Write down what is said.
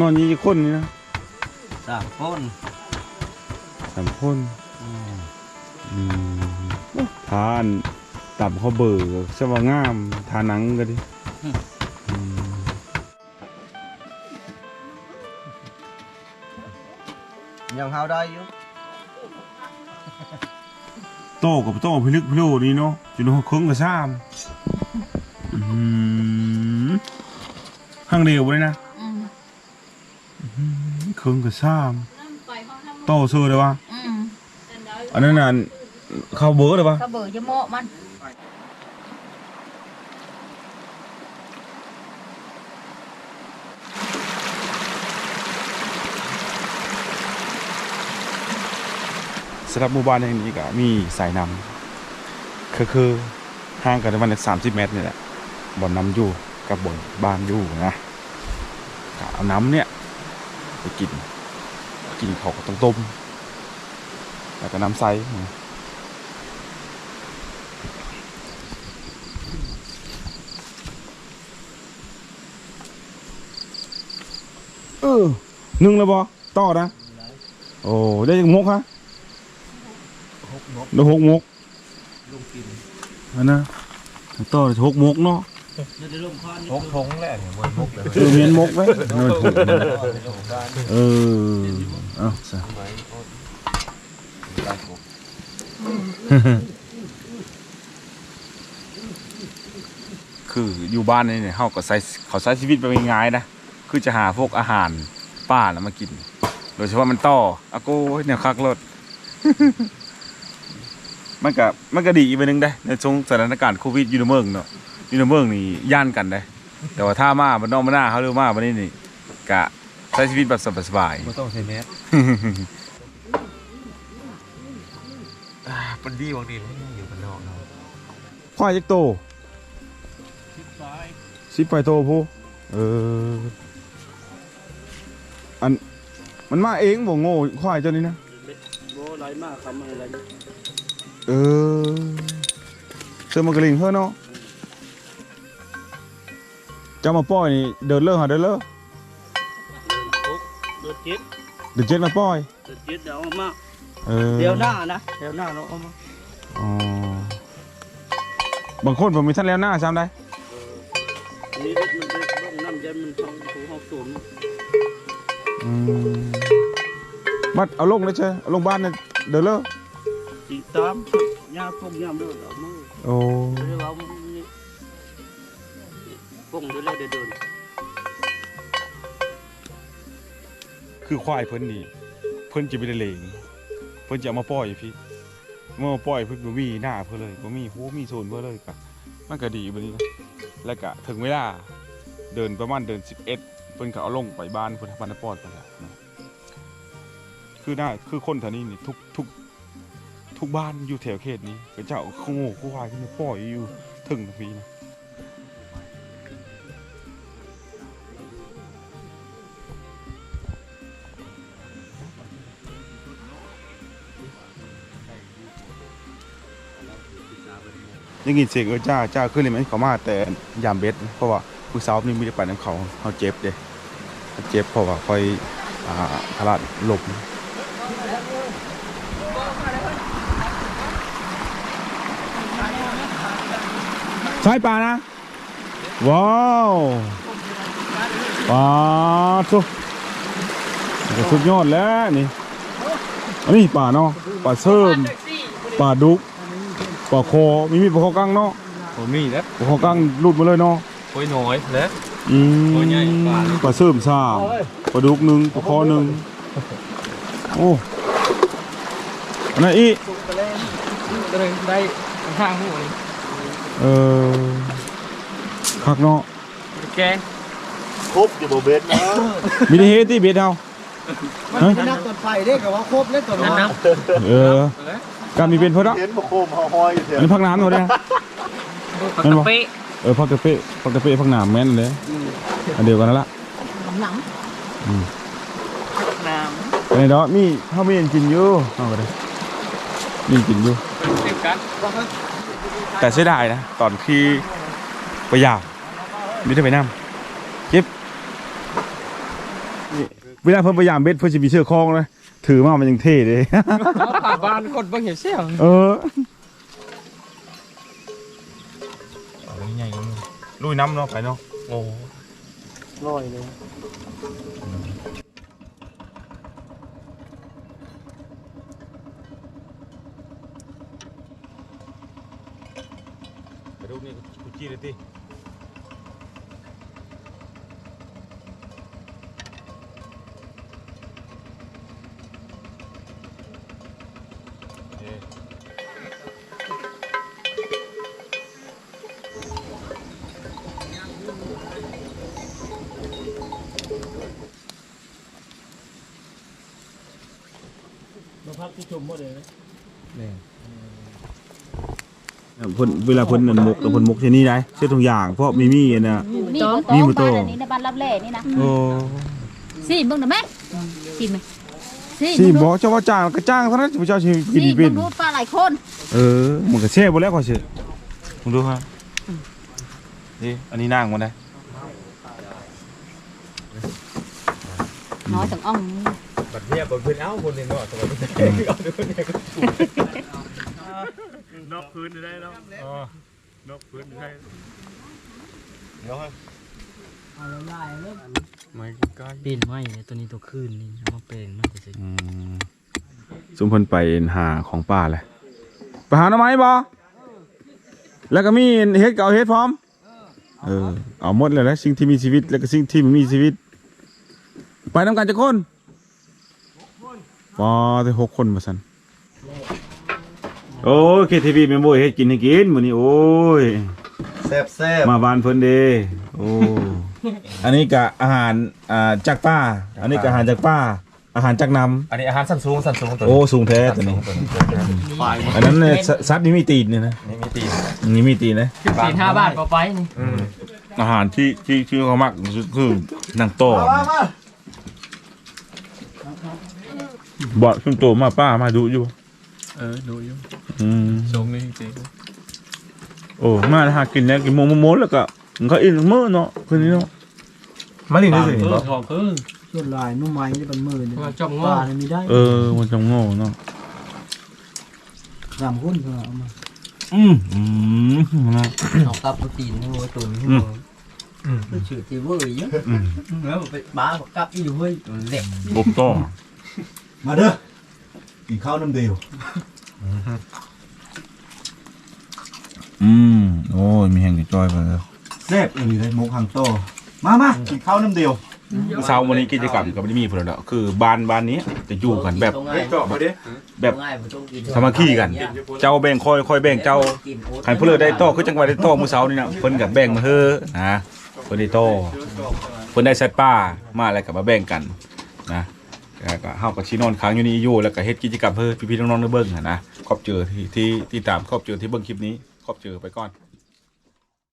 นอนยี่คนนี่นะสามคนสามคนอืมอืมทานตับเขาเบื่อสว่างามทาหนังก็ดิอืมยังเฮาได้อยู่โตกับโตพิลึกพิโลนี่เนาะจุนเขาเครื่องกับซ้ำอืมห้างเดียวเลยนะอืม เครื่องกับซ้ไปห้องน้ำำโตซื้อเลยวะอืมอันนั้นน่ะเข้าเบอร์เลยวะก็เบื่อจะโมะมันสำหรับหมู่บ้านแห่งนี้ก็มีสายน้ำคือคือห่างกันประมาณสามสิบเมตรนี่แหละบ่อนน้ำอยู่กับบ่อนบ้านอยู่นะก็เอาน้ำเนี่ย ไปกิน กินเขาก็ต้องต้มแล้วก็น้ำใสนะเออนึ่งแล้วบอต่อนะ โอ้ได้ยังมกฮะหกนกได้หกมกลุงกินอันนะต่อได้หกมกเนาะ จะได้ลุงคอนหกทงแหละเนี่ยมันหกเลยเออเมียนมกไว้เนินถูกเออเอาซะคืออยู่บ้านนี่เนี่ยเขาก็ใช้เขาใช้ชีวิตไปง่ายๆนะคือจะหาพวกอาหารป่าแล้วมากิน โดยเฉพาะมันต่ออากูเนี่ยคักรถมันก็มันก็ดีอีกไปหนึงได้ในช่วงสถานการณ์โควิดอยู่ในเมืองเนาะ อยู่ในเมืองนี่ย่านกันได้ แต่ว่าถ้ามาบ้านนอกบ้านหน้าเขาเรือมาบ้านนี้นี่กะใช้ชีวิตแบบสบายไม่ต้องใช้แมสปันดีบางทีอยู่บ้านนอกเนาะๆควายจักโตชิดซ้ายสิบไปโตพูเอออันมันมาเองบ่โง่ควายเจ้านี่นะโบ้ไรมากคำอะไรเออเสื้อมากระลิงเฮ้อเนาะ จะมาปล่อยนี่เดินเลิกหาเดินเลิกเดือดจิตเดินเจ็ดมาปล่อยเดือดจิตเดี๋ยวเอามาเออเดี๋ยวหน้านะเดี๋ยวหน้าเราเอามาอ๋อบางคนผมมีท่านแล้วหน้าซ้ำได้นี่มันเป็นน้ำเย็นมันท้องถูห้องสูงอืมบัดเอาลงเลยเชเอาลงบ้านเนี่ยเดินเลิกตีตามยาพวกยามเลือดเอามือโอ้เรีย กุ้งด้วยเลยเดินคือควายเพิ่นนี่เพิ่นจะไปได้เลงเพิ่นจะเอามาปล่อยพี่เมื่อมาปล่อยเพิ่นบ่มีหน้าเพิ่นเลยบ่มีหูมีโซนเพิ่นเลยก็มันก็ดีบัดนี้แล้วก็ถึงเวลาเดินประมาณเดิน 11 เพิ่นก็เอาลงไปบ้านเพิ่นบ้านนปอดไปแล้วนะคือหน้าคือคนแถวนี้นี่ทุกทุกทุกบ้านอยู่แถวเขตนี้ก็เจ้าโมยควายขึ้นมาปล่อยอยู่ถึงทวีนะ ยังกินเสียงเออจ้าจ้าขึ้นเลยไหมเขามาแต่ยามเบ็ดเพราะว่าผู้สาวนี่ไม่ได้ไปน้ำเขาเขาเจ็บเด้เขาเจ็บเพราะว่าคอยอ่าพลาดหลบใช่ปลานะ ว้าวปลาทุกสุดยอดแล้วนี่อันนี้ปลาเนาะปลาเสริมปลาดุก ปลาคอมีมีปลาคอกั้งเนาะผมมีแล้วปลาคอกั้งรูดมาเลยเนาะโอ้ยน้อยแล้วอืมตัวใหญ่ปลาปลาเสริมสามปลาดุกหนึ่งปลาคอหนึ่งโอ้อันนั้นอีกก็เลยได้ข้างหูนี่เออคักเนาะแกงครบอยู่บ่เบ็ดนะมีได้เฮดที่เบ็ดเฮามันมีนักตัดไฟได้กับว่าครบเล่นตัวน้อยน้ำเออ การมีเป็นเพราะเนาะเห็นบ่โคมหอยอยู่แถอัวนนี้พักน้ำหมดเลยปกติเออพักกาแฟพักกาแฟพักน้ำแม่นเลยอันเดียวกันนั่นละหลังน้ไอ้เนาะมีเขามีอันกินอยู่เอาไปเลยมีกินอยู่ำติดกันแต่เสียดายนะ ตอนที่ไปอยากมีได้ไปน้ำเจ็บเวลาเพิ่นพยายามเบ็ดเพิ่นสิมีเชือกคล้องนะ ถือมามันยังเท่เลยเอาป่าบ้านคนเบิ่งเห็นเสียงเออใหญ่ลุยน้ำเนาะไปเนาะโอ้ลอยเลยไปดูนี่กูจี้เลยติ เพิ่นเวลาเพิ่นนั่นมกแล้วเพิ่นมกที่นี่ได้เสื้อทุกอย่างเพราะมีมีอันน่ะ มีมีมีหมูมูโต โตบ้านอันนี้ในบ้านรับแร่นี่นะโอ้สิเบิ่งได้ไหมกินไหมสิสิเงบดูอกเจ้าว่าจ้างก็จ้างเท่านั้นเจ้าสิกิสินดีเป็เบิ่น งดูปลาหลายคนเออมันก็แช่บ่แล้วก็สิมึงดูฮะนี่อันนี้นางมันได้น้อยสังอ่อง บัดเนี้ยบ่เพิ่นเอ้าคนนึงเนาะสวัสดีเอาดูเนี่ยก็นกพื้นได้เนาะอ๋อกพื้นได้ไม่ใกล้ปีนไม้เนี่ยตัวนี้ตัวคืนนี่มาเป็นมันจะสิอืมซุมเพิ่นไปหาของป่าแหละไปหาหน่อไม้บ่แล้วก็มีเฮ็ดเก็เอาเฮ็ดพร้อมเออเอาหมดเลยนะสิ่งที่มีชีวิตแล้วก็สิ่งที่ไม่มีชีวิต ไปนำกันจักคน ว้าได้หกคนมาซั่นโอ้ย KTV แม่นบ่เฮ็ดกินให้กินมื้อนี้โอ้ยแซ่บแซ่บมาบ้านเพิ่นเด้โอ้อันนี้ก็อาหารอ่าจากป้า อันนี้ก็อาหารจากป้า อาหารจากนำอันนี้อาหารสั้นสูงสั้นสูงตัวโอ้สูงแท้ตัวนี้อันนั้นเนี่ยซซัดนี่มีตีนเนี่ยนะนี่มีตีนนี่มีตีนนะสี่ห้าบาทก็ไปนี่อาหารที่ที่ที่เขามักคือหนังโต บอดขึ้นโตมาป้ามาดูอยู่ เออดูอยู่อืมชมนี่จริงโอ้มาหากินแล้วกินโมโมโมแล้วก็มันก็อิ่มมื้อเนาะคืนนี้เนาะมาลินด้วยสิทองคือส่วนลายนุ่มไม้จะเป็นมือนี่ว่าจอมปง้อลาเนี่ยมีได้เออมันจะโง่เนาะสามคนเพิ่นเอามาอืมอืมนะ học tập có tiền nhưng mà tuần Ừ. nó chửi thì vui chứ อืม nếu mà phải bá hoặc cắp đi hơi lẹ อบต่อ มาเด้อกินข้าวน้ำเดียวอืมโอ้ยมีแห่งจอยไปแล้วแซ่บเออเลยหมกหังโตมามากินข้าวน้ำเดียวเช้าวันนี้กิจกรรมก็ไม่ได้มีผลแล้วคือบ้านบ้านนี้จะอยู่กันแบบ không ai แบบ không ai mà trong tiền สามัคคีกัน เจ้าแบ่งคอยคอยแบ่งเจ้าใครเพื่อได้โต้คือจังหวะได้โต้มื้อเช้านี่นะเพิ่นกับแบ่งมาเฮ้อนะเพิ่นได้โต้เพิ่นได้สัตว์ป่ามาอะไรกับมาแบ่งกันนะ แล้วก็เฮากับชินอนค้างอยู่นี่อยู่แล้วก็เฮ็ดกิจกรรมเพื่อพี่ๆน้องๆได้เบิ่งอะนะขอบเจอที่ที่ที่ตามขอบเจอที่เบิ่งคลิปนี้ขอบเจอไปก่อน